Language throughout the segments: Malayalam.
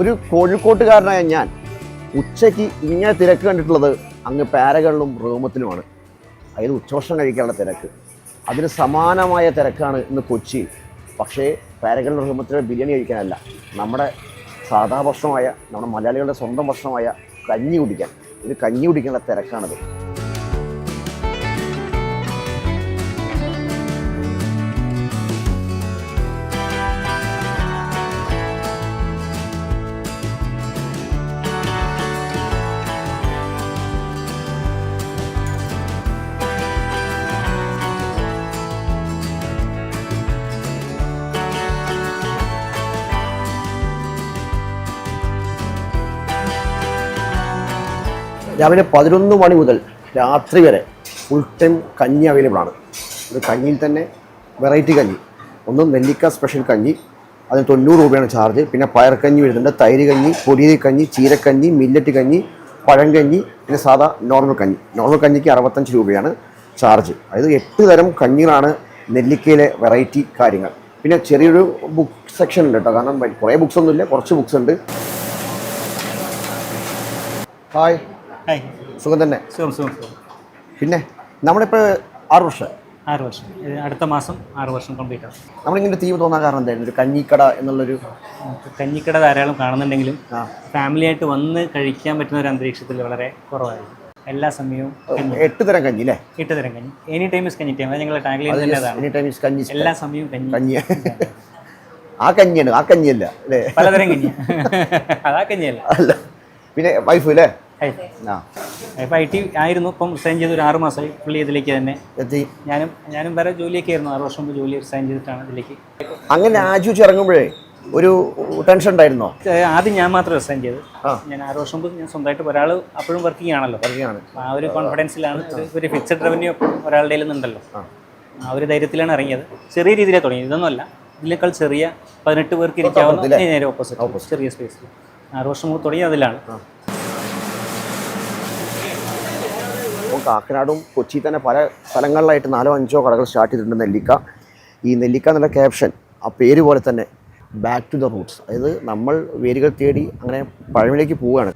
ഒരു കോഴിക്കോട്ടുകാരനായ ഞാൻ ഉച്ചയ്ക്ക് ഇങ്ങനെ തിരക്ക് കണ്ടിട്ടുള്ളത് അങ്ങ് പാരകളിലും റൂമത്തിലുമാണ്. അതായത് ഉച്ചഭക്ഷണം കഴിക്കാനുള്ള തിരക്ക്. അതിന് സമാനമായ തിരക്കാണ് ഇന്ന് കൊച്ചി. പക്ഷേ പാരകളിലും റൂമത്തിലെ ബിരിയാണി കഴിക്കാനല്ല. നമ്മുടെ സാധാ ഭക്ഷണമായ നമ്മുടെ മലയാളികളുടെ സ്വന്തം ഭക്ഷണമായ കഞ്ഞി കുടിക്കാൻ. ഇത് കഞ്ഞി കുടിക്കാനുള്ള തിരക്കാണിത്. രാവിലെ പതിനൊന്ന് മണി മുതൽ രാത്രി വരെ ഫുൾ ടൈം കഞ്ഞി അവൈലബിൾ ആണ്. ഒരു കഞ്ഞിയിൽ തന്നെ വെറൈറ്റി കഞ്ഞി. ഒന്ന് നെല്ലിക്ക സ്പെഷ്യൽ കഞ്ഞി അതിന് തൊണ്ണൂറ് രൂപയാണ് ചാർജ് പിന്നെ പയർക്കഞ്ഞി വരുന്നുണ്ട്. തൈര് കഞ്ഞി പൊടിയരി കഞ്ഞി ചീരക്കഞ്ഞി മില്ലറ്റ് കഞ്ഞി പഴങ്കഞ്ഞി പിന്നെ സാധാ നോർമൽ കഞ്ഞി. നോർമൽ കഞ്ഞിക്ക് അറുപത്തഞ്ച് രൂപയാണ് ചാർജ് അതായത് എട്ട് തരം കഞ്ഞികളാണ് നെല്ലിക്കയിലെ വെറൈറ്റി കാര്യങ്ങൾ. പിന്നെ ചെറിയൊരു ബുക്ക് സെക്ഷൻ ഉണ്ട് കേട്ടോ. കാരണം കുറേ ബുക്സ് ഒന്നുമില്ല കുറച്ച് ബുക്സ് ഉണ്ട്. Hi hi. സുഖം തന്നെ? സുഖം സുഖം സുഖം. പിന്നെ നമ്മളിപ്പോൾ ആറ് വർഷം. ആറ് വർഷം. അടുത്ത മാസം ആറ് വർഷം കംപ്ലീറ്റ് ആവും നമ്മളിങ്ങനെ തീവ് തോന്നാൻ കാരണം എന്തായിരുന്നു? ഒരു കഞ്ഞിക്കട എന്നുള്ളൊരു കഞ്ഞിക്കട ധാരാളം കാണുന്നുണ്ടെങ്കിലും ഫാമിലിയായിട്ട് ഫാമിലി ആയിട്ട് വന്ന് കഴിക്കാൻ പറ്റുന്ന ഒരു അന്തരീക്ഷത്തിൽ വളരെ കുറവായിരുന്നു എല്ലാ സമയവും എട്ട് തരം കഞ്ഞി അല്ലേ? എട്ട് തരം കഞ്ഞി. Any time is kanji time ഞങ്ങളുടെ തന്നെ ടൈം കഞ്ഞി എല്ലാ സമയവും കഞ്ഞി. കഞ്ഞി. ആ കഞ്ഞിയാണ് ആ കഞ്ഞിയല്ല അല്ലേ? പലതരം കഞ്ഞി അതാ കഞ്ഞിയല്ല. അല്ല. പിന്നെ വൈഫ് അല്ലേ ഇപ്പം ഐ ടി ആയിരുന്നു ഇപ്പം റിസൈൻ ചെയ്ത് ഒരു ആറ് മാസമായി പുള്ളി ഇതിലേക്ക് തന്നെ. എത്തി. ഞാനും ഞാനും വേറെ ജോലിയൊക്കെ ആയിരുന്നു ആറ് വർഷം മുമ്പ് ജോലി റിസൈൻ ചെയ്തിട്ടാണ് ഇതിലേക്ക്. അങ്ങനെ ആജുച്ച് ഇറങ്ങുമ്പോഴേ ഒരു ടെൻഷൻ ഉണ്ടായിരുന്നോ? ആദ്യം ഞാൻ മാത്രം റിസൈൻ ചെയ്ത്. ഞാൻ ആറ് വർഷം മുമ്പ് ഞാൻ സ്വന്തമായിട്ട് ഒരാൾ അപ്പോഴും വർക്കിംഗ് ആണല്ലോ. ആ ഒരു കോൺഫിഡൻസിലാണ് ഒരു- ഫിക്സഡ് റവന്യൂ ഒരാളുടെ ഉണ്ടല്ലോ നിന്നുണ്ടല്ലോ. ആ. ഒരു ധൈര്യത്തിലാണ് ഇറങ്ങിയത്. ചെറിയ രീതിയിലാണ് തുടങ്ങിയത് ഇതൊന്നുമല്ല. ഇതിനേക്കാൾ ചെറിയ പതിനെട്ട് പേർക്ക് ഇരിക്കാവുന്ന നേരെ ഓപ്പോസിറ്റ് ചെറിയ സ്പേസിൽ ആറ് വർഷം മുമ്പ് തുടങ്ങി അതിലാണ്. കാക്കനാടും കൊച്ചി തന്നെ പല സ്ഥലങ്ങളിലായിട്ട് നാലോ അഞ്ചോ കടകൾ സ്റ്റാർട്ട് ചെയ്തിട്ടുണ്ട് നെല്ലിക്ക. ഈ നെല്ലിക്ക എന്നുള്ള ക്യാപ്ഷൻ ആ പേര് പോലെ തന്നെ ബാക്ക് ടു ദ റൂട്ട്സ് അതായത് നമ്മൾ വേരുകൾ തേടി അങ്ങനെ പഴമയിലേക്ക് പോവുകയാണ്.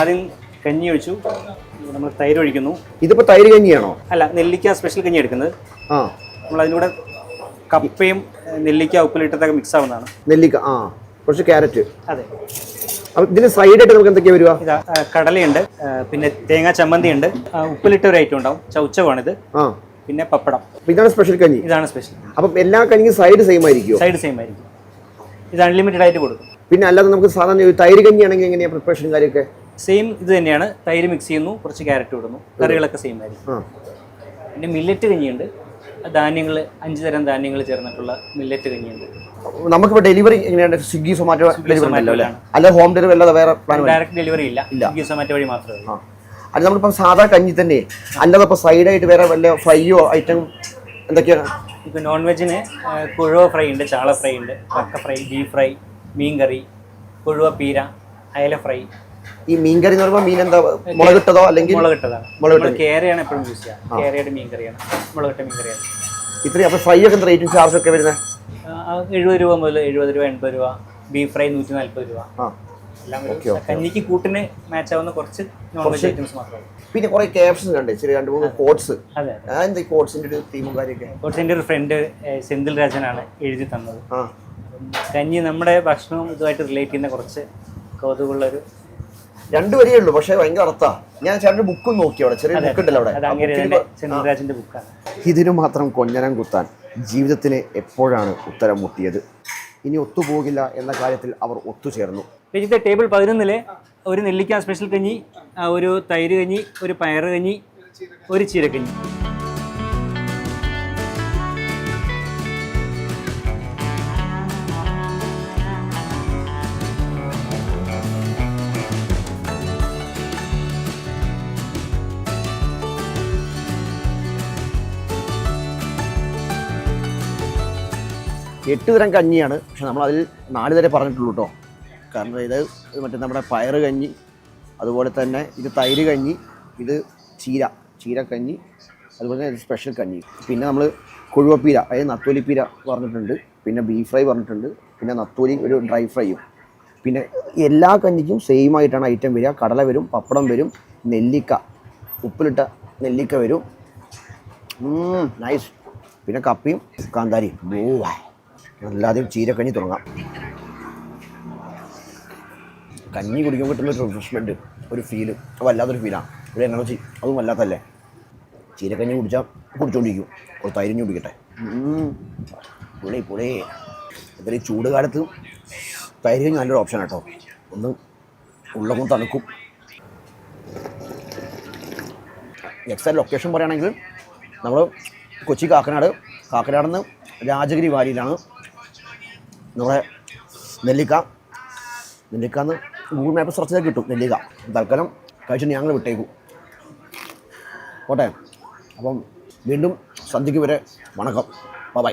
ആദ്യം കഞ്ഞി ഒഴിച്ചു. നമ്മൾ തൈര് ഒഴിക്കുന്നു. ഇതിപ്പോ തൈര് കഞ്ഞിയാണോ? അല്ല നെല്ലിക്ക സ്പെഷ്യൽ കഞ്ഞി എടുക്കുന്നത്. ആ. നമ്മൾ അതിലൂടെ കപ്പയും നെല്ലിക്ക ഉപ്പിലിട്ടതൊക്കെ മിക്സ് ആവുന്നതാണ്. നെല്ലിക്ക ആ. കുറച്ച് കാരറ്റ് അതെ. അപ്പോൾ ഇതിന് സൈഡായിട്ട് നമുക്ക് എന്തൊക്കെയാ വരിക? ഇതാ ആ, കടലയുണ്ട് ആ, പിന്നെ തേങ്ങാ ചമ്മന്തി ഉണ്ട് ഉപ്പിലിട്ട ഒരു ഐറ്റം ഉണ്ടാവും. ചൗച്ചവാണിത് ആ. പിന്നെ പപ്പടം. അപ്പം ഇതാണ് സ്പെഷ്യൽ കഞ്ഞി? ഇതാണ് സ്പെഷ്യൽ അപ്പം എല്ലാ കഞ്ഞിയും സൈഡ് സെയിം ആയിരിക്കുമോ സൈഡ് സെയിം ആയിരിക്കും. ഇത് അൺലിമിറ്റഡ് ആയിട്ട് കൊടുക്കും. പിന്നെ അല്ലാതെ നമുക്ക് സാധാരണ തൈര് തൈര് കഞ്ഞിയാണെങ്കിൽ എങ്ങനെയാണ് പ്രിപ്പറേഷൻ കാര്യമൊക്കെ? സെയിം ഇത് തന്നെയാണ്. തൈര് മിക്സ് ചെയ്യുന്നു കുറച്ച് ക്യാരറ്റ് ഇടുന്നു. കറികളൊക്കെ സെയിം ആയിരിക്കും. പിന്നെ മില്ലറ്റ് കഞ്ഞിയുണ്ട്. ധാന്യങ്ങൾ അഞ്ച് തരം ധാന്യങ്ങൾ ചേർന്നിട്ടുള്ള മില്ലറ്റ് കഞ്ഞിയുണ്ട്. നമുക്കിപ്പോൾ ഡെലിവറി എങ്ങനെയാണ്? സ്വിഗ്ഗി സൊമാറ്റോ ഡെലിവറി അല്ല? ഹോം ഡെലിവറി അല്ലാതെ വേറെ പ്ലാൻ ഡയറക്റ്റ് ഡെലിവറി ഇല്ല. സ്വിഗ്ഗി സൊമാറ്റോ വഴി മാത്രമേ അത് നമ്മളിപ്പം സാധാ കഞ്ഞി തന്നെ. അല്ലാതെ ഇപ്പോൾ സൈഡായിട്ട് വേറെ വല്ല ഫ്രൈയോ ഐറ്റം എന്തൊക്കെയാണ്? ഇപ്പോൾ നോൺ വെജിന് കുഴുവ ഫ്രൈ ഉണ്ട് ചാള ഫ്രൈ ഉണ്ട് കക്ക ഫ്രൈ ബീഫ് ഫ്രൈ മീൻ കറി കുഴുവ പീര അയല ഫ്രൈ ഈ മീൻകറി എന്ന് പറയുമ്പോൾ മീൻ എന്താ? മുളകിട്ടതോ അല്ലെങ്കിൽ മുളകിട്ടതാണ്. കേരയാണ് എപ്പോഴും യൂസ് ചെയ്യുക കേരയുടെ മുളകിട്ട ഇത്രയും അപ്പോൾ ഫ്രൈ ഒക്കെ റേറ്റും ചാർജ് ഒക്കെ വരുന്നത് എഴുപത് രൂപ മുതൽ എഴുപത് രൂപ എൺപത് രൂപ. ബീഫ് ഫ്രൈ നൂറ്റി നാൽപ്പത് രൂപ. കഞ്ഞിക്ക് കൂട്ടിന് മാച്ച് ആവുന്ന കുറച്ച് നോൺ വെജ് ഐറ്റംസ് മാത്രമേ പിന്നെ കുറെ ക്യാപ്ഷൻസ് കണ്ടേ? ചെറിയ രണ്ട് മൂന്ന് കോട്സ് അതെ എന്താ കോട്സിന്റെ ഒരു തീമും കാര്യമൊക്കെ? കോട്സിന്റെ ഒരു ഫ്രണ്ട് സെന്തിൽ രാജനാണ് എഴുതി തന്നത്. കഞ്ഞി നമ്മുടെ ഭക്ഷണവും ഇതുമായിട്ട് റിലേറ്റ് ചെയ്യുന്ന കുറച്ച് കൗതുകമുള്ള ഒരു രണ്ട് വരിയേ ഉള്ളൂ പക്ഷേ ഭയങ്കര അർത്ഥാ. ഞാൻ ചേട്ടന്റെ ബുക്കും നോക്കി അവിടെ ചെറിയ ബുക്ക് ഉണ്ടല്ലോ അവിടെ. ഇതിനു മാത്രം കൊഞ്ഞനം കുത്താൻ ജീവിതത്തിന് എപ്പോഴാണ് ഉത്തരം മുട്ടിയത്? ഇനി ഒത്തുപോകില്ല എന്ന കാര്യത്തിൽ അവർ ഒത്തുചേർന്നു. രജിത്തെ ടേബിൾ പതിനൊന്നിൽ ഒരു നെല്ലിക്ക സ്പെഷ്യൽ കഞ്ഞി ഒരു തൈര് കഞ്ഞി ഒരു പയറ് കഞ്ഞി ഒരു ചീരക്കഞ്ഞി. എട്ട് തരം കഞ്ഞിയാണ്. പക്ഷെ നമ്മൾ അതിൽ നാല് തരം പറഞ്ഞിട്ടുള്ളൂ കേട്ടോ കാരണം ഇത് മറ്റേ നമ്മുടെ പയറ് കഞ്ഞി അതുപോലെ തന്നെ ഇത് തൈര് കഞ്ഞി ഇത് ചീര കഞ്ഞി അതുപോലെ തന്നെ സ്പെഷ്യൽ കഞ്ഞി. പിന്നെ നമ്മൾ കുഴുവപ്പീര അതായത് നത്തോലിപ്പീര പറഞ്ഞിട്ടുണ്ട്. പിന്നെ ബീഫ് ഫ്രൈ പറഞ്ഞിട്ടുണ്ട്. പിന്നെ നത്തോലി ഒരു ഡ്രൈ ഫ്രൈയും. പിന്നെ എല്ലാ കഞ്ഞിക്കും സെയിം ആയിട്ടാണ് ഐറ്റം വരിക. കടല വരും പപ്പടം വരും നെല്ലിക്ക ഉപ്പിലിട്ട നെല്ലിക്ക വരും. നൈസ് പിന്നെ കപ്പിയും കാന്താരിയും. അല്ലാതെയും ചീരക്കഞ്ഞി തുടങ്ങാം. കഞ്ഞി കുടിക്കുമ്പോൾ കിട്ടുന്ന ഒരു റിഫ്രഷ്മെന്റ് ഒരു ഫീൽ വല്ലാത്തൊരു ഫീലാണ് ഒരു എനർജി അതും വല്ലാത്തല്ലേ ചീരക്കഞ്ഞി കുടിച്ചാൽ കുടിച്ചോണ്ടിരിക്കും. ഒരു തൈരിഞ്ഞ് കുടിക്കട്ടെ. പുളി പുളി. ഈ ചൂട് കാലത്ത് തൈര് നല്ലൊരു ഓപ്ഷൻ കേട്ടോ ഒന്ന് ഉള്ളതും തണുക്കും. എക്സാക്ട് ലൊക്കേഷൻ പറയുകയാണെങ്കിൽ നമ്മൾ കൊച്ചി കാക്കനാട്. കാക്കനാടെന്ന് രാജഗിരി വാലിയിലാണ്. നമ്മുടെ നെല്ലിക്ക. നെല്ലിക്കാന്ന് ഗൂഗിൾ മാപ്പ് സെർച്ച് ചെയ്താൽ കിട്ടും നെല്ലിക്ക. തൽക്കാലം കഴിച്ചിട്ട് ഞങ്ങൾ വിട്ടേക്കും. പോട്ടെ? അപ്പം വീണ്ടും സന്ധ്യയ്ക്ക് വരെ വണക്കം. ബൈ